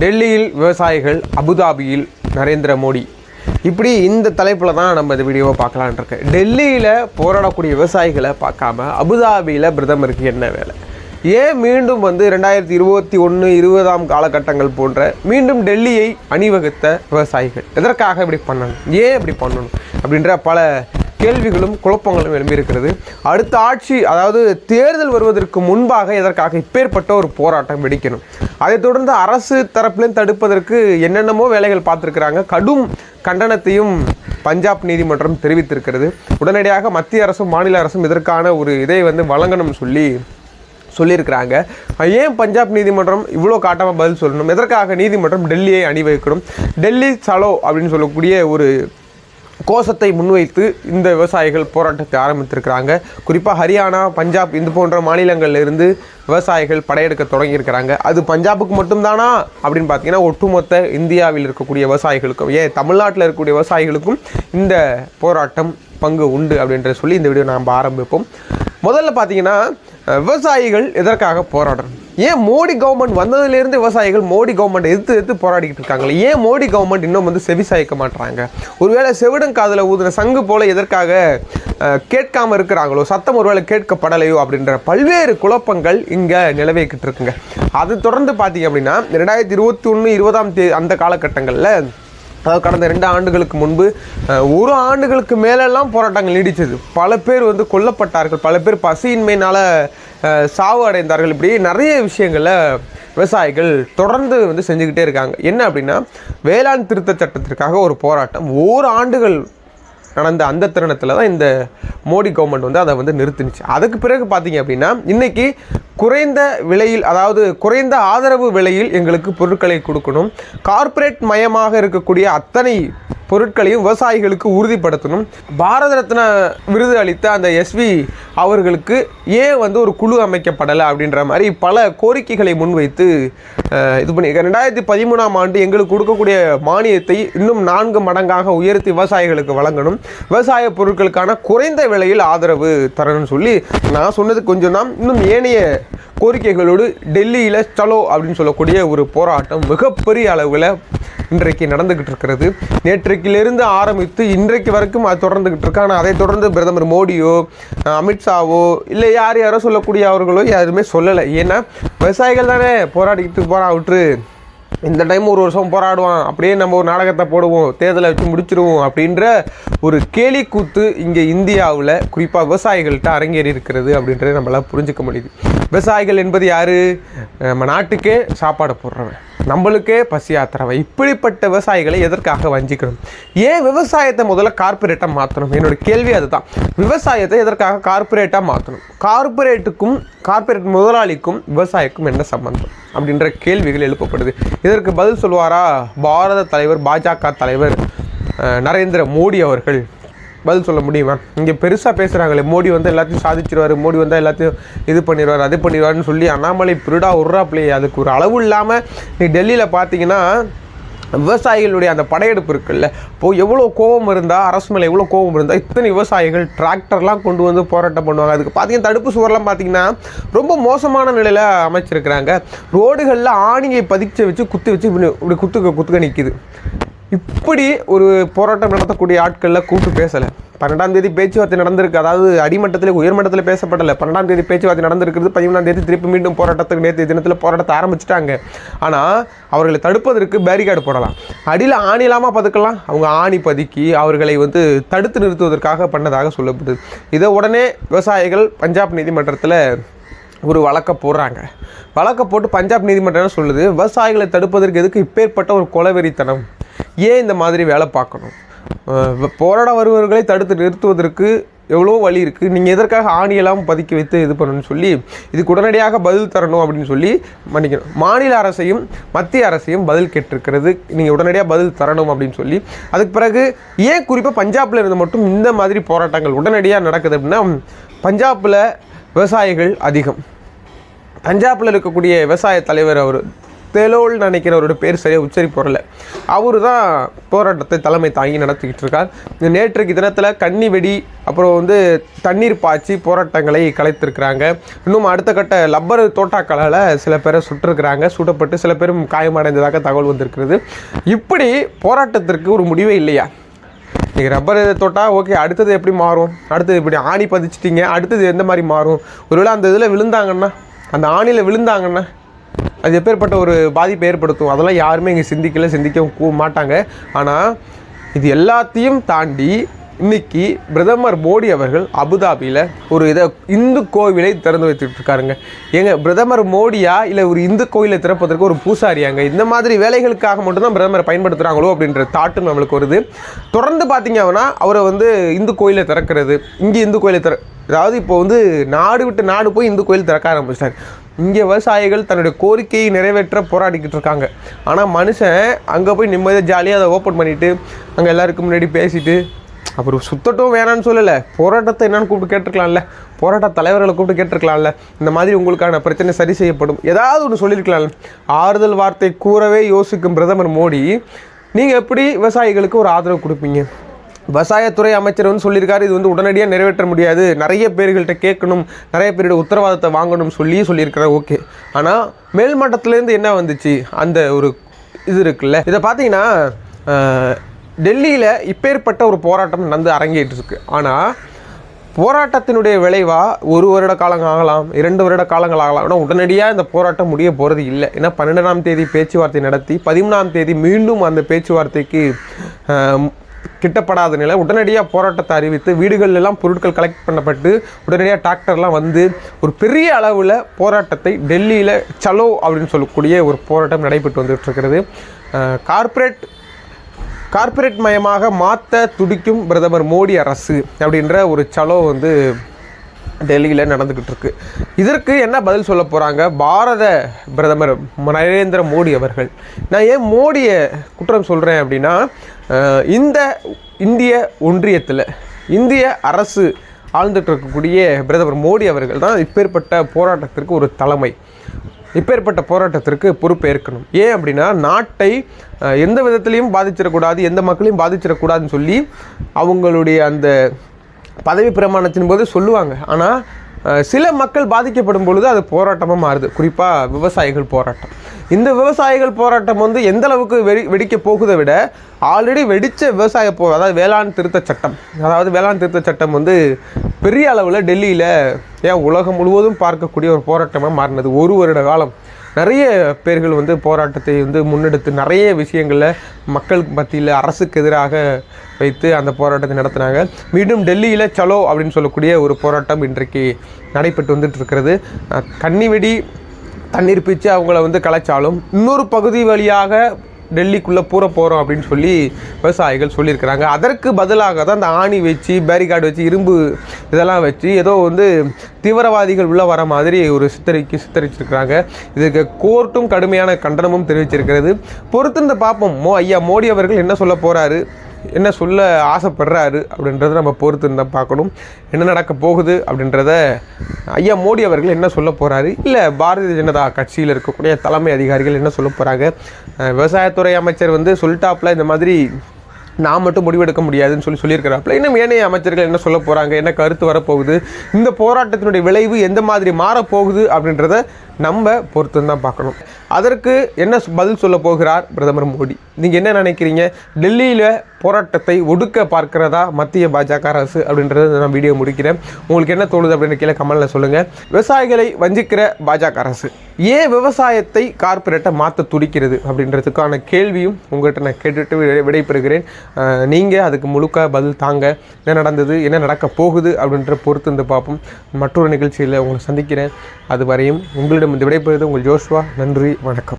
டெல்லியில் விவசாயிகள் அபுதாபியில் நரேந்திர மோடி. இப்படி இந்த தலைப்பில் தான் நம்ம இந்த வீடியோவை பார்க்கலான் இருக்கு டெல்லியில் போராடக்கூடிய விவசாயிகளை பார்க்காம அபுதாபியில் பிரதமருக்கு என்ன வேலை? ஏன் மீண்டும் வந்து ரெண்டாயிரத்தி இருபத்தி ஒன்று இருபதாம் காலகட்டங்கள் போன்ற மீண்டும் டெல்லியை அணிவகுத்த விவசாயிகள்? எதற்காக இப்படி பண்ணணும்? ஏன் இப்படி பண்ணணும்? அப்படின்ற பல கேள்விகளும் குழப்பங்களும் எழும்பியிருக்கிறது. அடுத்த ஆட்சி அதாவது தேர்தல் வருவதற்கு முன்பாக இதற்காக இப்பேற்பட்ட ஒரு போராட்டம் வெடிக்கணும்? அதைத் தொடர்ந்து அரசு தரப்பிலும் தடுப்பதற்கு என்னென்னமோ வேலைகள் பார்த்துருக்குறாங்க. கடும் கண்டனத்தையும் பஞ்சாப் நீதிமன்றம் தெரிவித்திருக்கிறது. உடனடியாக மத்திய அரசும் மாநில அரசும் இதற்கான ஒரு இதை வந்து வழங்கணும்னு சொல்லி சொல்லியிருக்கிறாங்க. ஏன் பஞ்சாப் நீதிமன்றம் இவ்வளோ காட்டமாக பதில் சொல்லணும்? எதற்காக நீதிமன்றம் டெல்லியை அணிவகுக்கணும்? டெல்லி சலோ அப்படின்னு சொல்லக்கூடிய ஒரு கோஷத்தை முன்வைத்து இந்த விவசாயிகள் போராட்டத்தை ஆரம்பித்திருக்கிறாங்க. குறிப்பாக ஹரியானா பஞ்சாப் இது போன்ற மாநிலங்களில் இருந்து விவசாயிகள் படையெடுக்க தொடங்கியிருக்கிறாங்க. அது பஞ்சாபுக்கு மட்டும்தானா? அப்படின்னு பார்த்தீங்கன்னா ஒட்டுமொத்த இந்தியாவில் இருக்கக்கூடிய விவசாயிகளுக்கும் ஏன் தமிழ்நாட்டில் இருக்கக்கூடிய விவசாயிகளுக்கும் இந்த போராட்டம் பங்கு உண்டு அப்படின்ற சொல்லி இந்த வீடியோ நாம் ஆரம்பிப்போம். முதல்ல பார்த்தீங்கன்னா விவசாயிகள் எதற்காக போராடணும் ஏன் மோடி கவர்மெண்ட் வந்ததுலேருந்து விவசாயிகள் மோடி கவர்மெண்ட் எதிர்த்து எதிர்த்து போராடிக்கிட்டு இருக்காங்களே? ஏன் மோடி கவர்மெண்ட் இன்னும் வந்து செவி சாய்க்க மாட்டுறாங்க ஒருவேளை செவிடன் காதில் ஊதுன சங்கு போல் எதற்காக கேட்காமல் கேட்காம இருக்கிறாங்களோ சத்தம் ஒருவேளை கேட்கப்படலையோ அப்படின்ற பல்வேறு குழப்பங்கள் இங்கே நிலவிக்கிட்டு இருக்குங்க. அது தொடர்ந்து பார்த்தீங்க அப்படின்னா ரெண்டாயிரத்தி இருபத்தி ஒன்று இருபதாம் தேதி அந்த காலகட்டங்களில் அதாவது கடந்த ரெண்டு ஆண்டுகளுக்கு முன்பு ஒரு ஆண்டுகளுக்கு மேலெல்லாம் போராட்டங்கள் நீடித்தது. பல பேர் வந்து கொல்லப்பட்டார்கள். பல பேர் பசியின்மையினால் சாவு அடைந்தார்கள். இப்படி நிறைய விஷயங்களை விவசாயிகள் தொடர்ந்து வந்து செஞ்சுக்கிட்டே இருக்காங்க. என்ன அப்படின்னா வேளாண் திருத்த சட்டத்திற்காக ஒரு போராட்டம். ஓர் ஆண்டுகள் நடந்த அந்த தருணத்தில் தான் இந்த மோடி கவர்மெண்ட் வந்து அதை வந்து நிறுத்தினுச்சு. அதுக்கு பிறகு பார்த்தீங்க அப்படின்னா இன்றைக்கி குறைந்த விலையில் அதாவது குறைந்த ஆதரவு விலையில் எங்களுக்கு பொருட்களை கொடுக்கணும். கார்ப்பரேட் மயமாக இருக்கக்கூடிய அத்தனை பொருட்களையும் விவசாயிகளுக்கு உறுதிப்படுத்தணும். பாரத ரத்னா விருது அளித்த அந்த எஸ்வி அவர்களுக்கு ஏன் வந்து ஒரு குழு அமைக்கப்படலை அப்படின்ற மாதிரி பல கோரிக்கைகளை முன்வைத்து இது பண்ணி ரெண்டாயிரத்தி பதிமூணாம் ஆண்டு எங்களுக்கு கொடுக்கக்கூடிய மானியத்தை இன்னும் நான்கு மடங்காக உயர்த்தி விவசாயிகளுக்கு வழங்கணும். விவசாய பொருட்களுக்கான குறைந்த விலையில் ஆதரவு தரணும்னு சொல்லி நான் சொன்னது கொஞ்சம் தான் இன்னும் ஏனைய கோரிக்கைகளோடு டெல்லியில் சலோ அப்படின்னு சொல்லக்கூடிய ஒரு போராட்டம் மிகப்பெரிய அளவில் இன்றைக்கு நடந்துக்கிட்டு இருக்கிறது. நேற்றைக்கிலிருந்து ஆரம்பித்து இன்றைக்கு வரைக்கும் அது தொடர்ந்துக்கிட்டு இருக்கு. ஆனால் அதை தொடர்ந்து பிரதமர் மோடியோ அமித்ஷாவோ இல்லை யார் யாரோ சொல்லக்கூடிய அவர்களோ யாருமே சொல்லலை. ஏன்னா விவசாயிகள் தானே போராடிக்கிட்டு போகிறா விட்டுரு. இந்த டைம் ஒரு வருஷம் போராடுவான். அப்படியே நம்ம ஒரு நாடகத்தை போடுவோம் தேர்தலை வச்சு முடிச்சிருவோம் அப்படின்ற ஒரு கேலி கூத்து இங்கே இந்தியாவில் குறிப்பாக விவசாயிகள்கிட்ட அரங்கேறி இருக்கிறது அப்படின்றத நம்மளால் புரிஞ்சுக்க முடியுது. விவசாயிகள் என்பது யார்? நம்ம நாட்டுக்கே சாப்பாடு போடுறவன். நம்மளுக்கே பசி ஆத்துறவன் இப்படிப்பட்ட விவசாயிகளை எதற்காக வஞ்சிக்கணும் ஏன் விவசாயத்தை முதல்ல கார்ப்பரேட்டாக மாற்றணும் என்னோடய கேள்வி அதுதான். விவசாயத்தை எதற்காக கார்ப்பரேட்டாக மாற்றணும் கார்ப்பரேட்டுக்கும் கார்ப்பரேட் முதலாளிக்கும் விவசாயிக்கும் என்ன சம்பந்தம்? அப்படின்ற கேள்விகள் எழுப்பப்படுது. இதற்கு பதில் சொல்வாரா? பாரத தலைவர் பாஜக தலைவர் நரேந்திர மோடி அவர்கள். பதில் சொல்ல முடியுமா? இங்கே பெருசாக பேசுகிறாங்களே மோடி வந்து எல்லாத்தையும் சாதிச்சிருவார் மோடி வந்தால் எல்லாத்தையும் இது பண்ணிடுவார் அது பண்ணிடுவார்னு சொல்லி அண்ணாமலை பிருடா உர்றாப்லையே. அதுக்கு ஒரு அளவு இல்லாமல் நீ டெல்லியில் பார்த்தீங்கன்னா விவசாயிகளுடைய அந்த படையெடுப்பு இருக்குல்ல இப்போ எவ்வளோ கோபம் இருந்தால் அரசு மேலே எவ்வளோ கோபம் இருந்தால் இத்தனை விவசாயிகள் டிராக்டர்லாம் கொண்டு வந்து போராட்டம் பண்ணுவாங்க. அதுக்கு பார்த்தீங்கன்னா தடுப்பு சுவர்லாம் பார்த்தீங்கன்னா ரொம்ப மோசமான நிலையில் அமைச்சிருக்கிறாங்க. ரோடுகளில் ஆணியை பதிச்சு வச்சு குத்து வச்சு இப்படி இப்படி குத்துக்க குத்துக்க நிற்கிது இப்படி ஒரு போராட்டம் நடத்தக்கூடிய ஆட்களில் கூப்பிட்டு பேசலை. பன்னெண்டாம் தேதி பேச்சுவார்த்தை நடந்திருக்கு. அதாவது அடிமட்டத்தில் உயர்மட்டத்தில் பேசப்படலை. பன்னெண்டாம் தேதி பேச்சுவார்த்தை நடந்திருக்கிறது. பதிமூணாம் தேதி திருப்பி மீண்டும் போராட்டத்துக்கு நேற்று தினத்தில் போராட்டத்தை ஆரம்பிச்சிட்டாங்க. ஆனால் அவர்களை தடுப்பதற்கு பேரிகார்டு போடலாம். அடியில் ஆணி இல்லாமல் பதுக்கலாம். அவங்க ஆணி பதுக்கி அவர்களை வந்து தடுத்து நிறுத்துவதற்காக பண்ணதாக சொல்லப்படுது. இதை உடனே விவசாயிகள் பஞ்சாப் நீதிமன்றத்தில் ஒரு வழக்கை போடுறாங்க. வழக்கை போட்டு பஞ்சாப் நீதிமன்றம் சொல்லுது விவசாயிகளை தடுப்பதற்கு எதுக்கு இப்பேற்பட்ட ஒரு கொலவெறித்தனம்? ஏன் இந்த மாதிரி வேலை பார்க்கணும்? போராட வருபவர்களை தடுத்து நிறுத்துவதற்கு எவ்வளோ வழி இருக்குது நீங்கள் எதற்காக ஆணியெல்லாம் பதுக்கி வைத்து இது பண்ணணும்னு சொல்லி இதுக்கு உடனடியாக பதில் தரணும் அப்படின்னு சொல்லி மன்னிக்கணும். மாநில அரசையும் மத்திய அரசையும் பதில் கேட்டிருக்கிறது. நீங்கள் உடனடியாக பதில் தரணும் அப்படின்னு சொல்லி. அதுக்கு பிறகு ஏன் குறிப்பாக பஞ்சாபில் இருந்து மட்டும் இந்த மாதிரி போராட்டங்கள் உடனடியாக நடக்குது அப்படின்னா பஞ்சாபில் விவசாயிகள் அதிகம். பஞ்சாபில் இருக்கக்கூடிய விவசாய தலைவர் அவர் தெலோல் நினைக்கிற பேர் சரியாக உச்சரிப்பு வரல அவரு தான் போராட்டத்தை தலைமை தாங்கி நடத்திக்கிட்டு இருக்கார். இந்த நேற்றைக்கு தினத்தில் கன்னி வெடி அப்புறம் வந்து தண்ணீர் பாய்ச்சி போராட்டங்களை கலைத்திருக்கிறாங்க. இன்னும் அடுத்த கட்ட லப்பர் தோட்டாக்களால் சில பேரை சுட்டிருக்கிறாங்க. சுடப்பட்டு சில பேரும் காயமடைந்ததாக தகவல் வந்திருக்கிறது. இப்படி போராட்டத்திற்கு ஒரு முடிவே இல்லையா? நீங்கள் ரப்பர் தொட்டால் ஓகே அடுத்தது எப்படி மாறும்? அடுத்தது இப்படி ஆணி பதிச்சிட்டிங்க அடுத்தது எந்த மாதிரி மாறும்? ஒருவேளை அந்த இதில் விழுந்தாங்கன்னா அந்த ஆணியில் விழுந்தாங்கன்னா அது எப்பேற்பட்ட ஒரு பாதிப்பை ஏற்படுத்தும்? அதெல்லாம் யாருமே இங்கே சிந்திக்கல சிந்திக்கவும் மாட்டாங்க. ஆனால் இது எல்லாத்தையும் தாண்டி இன்னைக்கு பிரதமர் மோடி அவர்கள் அபுதாபியில் ஒரு இதை இந்து கோவிலை திறந்து வைத்துட்டு இருக்காருங்க எங்க பிரதமர் மோடியா? இல்லை ஒரு இந்து கோயிலை திறப்பதற்கு ஒரு பூசாரியாங்க? இந்த மாதிரி வேலைகளுக்காக மட்டும்தான் பிரதமர் பயன்படுத்துகிறாங்களோ அப்படின்ற தாட்டும் நம்மளுக்கு வருது. தொடர்ந்து பார்த்தீங்க அப்படின்னா அவரை வந்து இந்து கோயிலை திறக்கிறது. இங்கே இந்து கோயிலை திற அதாவது இப்போ வந்து நாடு விட்டு நாடு போய் இந்து கோயில் திறக்க ஆரம்பிச்சிட்டாங்க இங்கே விவசாயிகள் தன்னுடைய கோரிக்கையை நிறைவேற்ற போராடிக்கிட்டு இருக்காங்க. ஆனால் மனுஷன் அங்கே போய் நிம்மதியாக ஜாலியாக அதை ஓப்பன் பண்ணிவிட்டு அங்கே எல்லாருக்கும் முன்னாடி பேசிட்டு அப்புறம் சுத்தட்டும் வேணான்னு சொல்லலை. போராட்டத்தை என்னன்னு கூப்பிட்டு கேட்டிருக்கலாம்ல. போராட்ட தலைவர்களை கூப்பிட்டு கேட்டிருக்கலாம்ல. இந்த மாதிரி உங்களுக்கான பிரச்சனை சரி செய்யப்படும். ஏதாவது ஒன்று சொல்லியிருக்கலாம் ஆறுதல் வார்த்தை கூறவே யோசிக்கும் பிரதமர் மோடி நீங்கள் எப்படி விவசாயிகளுக்கு ஒரு ஆதரவு கொடுப்பீங்க? விவசாயத்துறை அமைச்சர் வந்து சொல்லியிருக்காரு. இது வந்து உடனடியாக நிறைவேற்ற முடியாது. நிறைய பேர்கள்ட்ட கேட்கணும். நிறைய பேருடைய உத்தரவாதத்தை வாங்கணும் சொல்லி சொல்லியிருக்கிறார். ஓகே. ஆனால் மேல் மட்டத்துலேருந்து என்ன வந்துச்சு? அந்த ஒரு இது இருக்குல்ல. இதை பார்த்தீங்கன்னா டெல்லியில் இப்பேற்பட்ட ஒரு போராட்டம் நடந்து அரங்கேற்று இருக்கு ஆனால் போராட்டத்தினுடைய விளைவாக ஒரு வருட காலங்கள் ஆகலாம் இரண்டு வருட காலங்கள் ஆகலாம். ஆனால் உடனடியாக இந்த போராட்டம் முடிய போகிறது இல்லை. ஏன்னா பன்னெண்டாம் தேதி பேச்சுவார்த்தை நடத்தி பதிமூணாம் தேதி மீண்டும் அந்த பேச்சுவார்த்தைக்கு கிட்டப்படாத நிலை. உடனடியாக போராட்டத்தை அறிவித்து வீடுகள் பொருட்கள் கலெக்ட் பண்ணப்பட்டு உடனடியாக டிராக்டர்லாம் வந்து ஒரு பெரிய அளவில் போராட்டத்தை டெல்லியில் சலோ அப்படின்னு சொல்லக்கூடிய ஒரு போராட்டம் நடைபெற்று வந்துட்டு இருக்கிறது. கார்ப்பரேட் கார்ப்பரேட் மயமாக மாற்ற துடிக்கும் பிரதமர் மோடி அரசு அப்படின்ற ஒரு சலோ வந்து டெல்லியில் நடந்துக்கிட்டு இருக்கு. இதற்கு என்ன பதில் சொல்ல போகிறாங்க பாரத பிரதமர் நரேந்திர மோடி அவர்கள். நான் ஏன் மோடியை குற்றம் சொல்கிறேன் அப்படின்னா இந்த இந்திய ஒன்றியத்தில் இந்திய அரசு ஆழ்ந்துட்டு இருக்கக்கூடிய பிரதமர் மோடி அவர்கள் தான் இப்பேற்பட்ட போராட்டத்திற்கு ஒரு தலைமை. இப்பேற்பட்ட போராட்டத்திற்கு பொறுப்பேற்கணும். ஏன் அப்படின்னா நாட்டை எந்த விதத்திலையும் பாதிச்சிடக்கூடாது எந்த மக்களையும் பாதிச்சிடக்கூடாதுன்னு சொல்லி அவங்களுடைய அந்த பதவி பிரமாணத்தின் போது சொல்லுவாங்க. ஆனால் சில மக்கள் பாதிக்கப்படும் பொழுது அது போராட்டமாக மாறுது. குறிப்பாக விவசாயிகள் போராட்டம். இந்த விவசாயிகள் போராட்டம் வந்து எந்த அளவுக்கு வெடி வெடிக்க போகுதை விட ஆல்ரெடி வெடித்த விவசாய போ அதாவது வேளாண் திருத்த சட்டம் அதாவது வேளாண் திருத்த சட்டம் வந்து பெரிய அளவில் டெல்லியில் ஏன் உலகம் முழுவதும் பார்க்கக்கூடிய ஒரு போராட்டமாக மாறினது. ஒரு வருட காலம் நிறைய பேர்கள் வந்து போராட்டத்தை வந்து முன்னெடுத்து நிறைய விஷயங்களில் மக்களுக்கு மத்தியில் அரசுக்கு எதிராக வைத்து அந்த போராட்டத்தை நடத்தினாங்க. மீண்டும் டெல்லியில் சலோ அப்படின்னு சொல்லக்கூடிய ஒரு போராட்டம் இன்றைக்கு நடைபெற்று வந்துட்டு இருக்கிறது அஹ் கன்னிவெடி தண்ணீர் பீச்சு அவங்கள வந்து கலைச்சாலும் இன்னொரு பகுதி வழியாக டெல்லிக்குள்ளே பூர போகிறோம் அப்படின்னு சொல்லி விவசாயிகள் சொல்லியிருக்கிறாங்க. அதற்கு பதிலாக தான் அந்த ஆணி வச்சு பேரிகார்டு வச்சு இரும்பு இதெல்லாம் வச்சு ஏதோ வந்து தீவிரவாதிகள் உள்ளே வர மாதிரி ஒரு சித்தரிக்கு சித்தரிச்சிருக்கிறாங்க. இதுக்கு கோர்ட்டும் கடுமையான கண்டனமும் தெரிவிச்சிருக்கிறது. பொறுத்திருந்து பார்ப்போம் மோ ஐயா மோடி அவர்கள் என்ன சொல்ல போகிறாரு என்ன சொல்ல ஆசைப்படுறாரு அப்படின்றத நம்ம பொறுத்து இருந்தால் பார்க்கணும். என்ன நடக்க போகுது அப்படின்றத ஐயா மோடி அவர்கள் என்ன சொல்ல போகிறாரு இல்லை பாரதிய ஜனதா கட்சியில் இருக்கக்கூடிய தலைமை அதிகாரிகள் என்ன சொல்ல போகிறாங்க விவசாயத்துறை அமைச்சர் வந்து சொல்லிட்டாப்புல இந்த மாதிரி நான் மட்டும் முடிவெடுக்க முடியாதுன்னு சொல்லி சொல்லியிருக்கிறாப்புல இன்னும் ஏனைய அமைச்சர்கள் என்ன சொல்ல போகிறாங்க என்ன கருத்து வரப்போகுது? இந்த போராட்டத்தினுடைய விளைவு எந்த மாதிரி மாறப்போகுது அப்படின்றத நம்ம பொறுத்து தான் பார்க்கணும். அதற்கு என்ன பதில் சொல்ல போகிறார் பிரதமர் மோடி? நீங்கள் என்ன நினைக்கிறீங்க? டெல்லியில் போராட்டத்தை ஒடுக்க பார்க்கிறதா மத்திய பாஜக அரசு அப்படின்றத நான் வீடியோ முடிக்கிறேன். உங்களுக்கு என்ன தோணுது அப்படின்னு கீழே கமலில் சொல்லுங்கள் விவசாயிகளை வஞ்சிக்கிற பாஜக அரசு ஏன் விவசாயத்தை கார்பரேட்டை மாற்ற துடிக்கிறது அப்படின்றதுக்கான கேள்வியும் உங்கள்கிட்ட நான் கேட்டுட்டு விடைபெறுகிறேன். நீங்கள் அதுக்கு முழுக்க பதில் தாங்க. என்ன நடந்தது? என்ன நடக்க போகுது அப்படின்ற பொறுத்து வந்து பார்ப்போம். மற்றொரு நிகழ்ச்சியில் உங்களை சந்திக்கிறேன். அது வரையும் உங்களிடம் இந்த விடைபெறுவது உங்கள் ஜோஷ்வா. நன்றி. நன்றி வணக்கம்.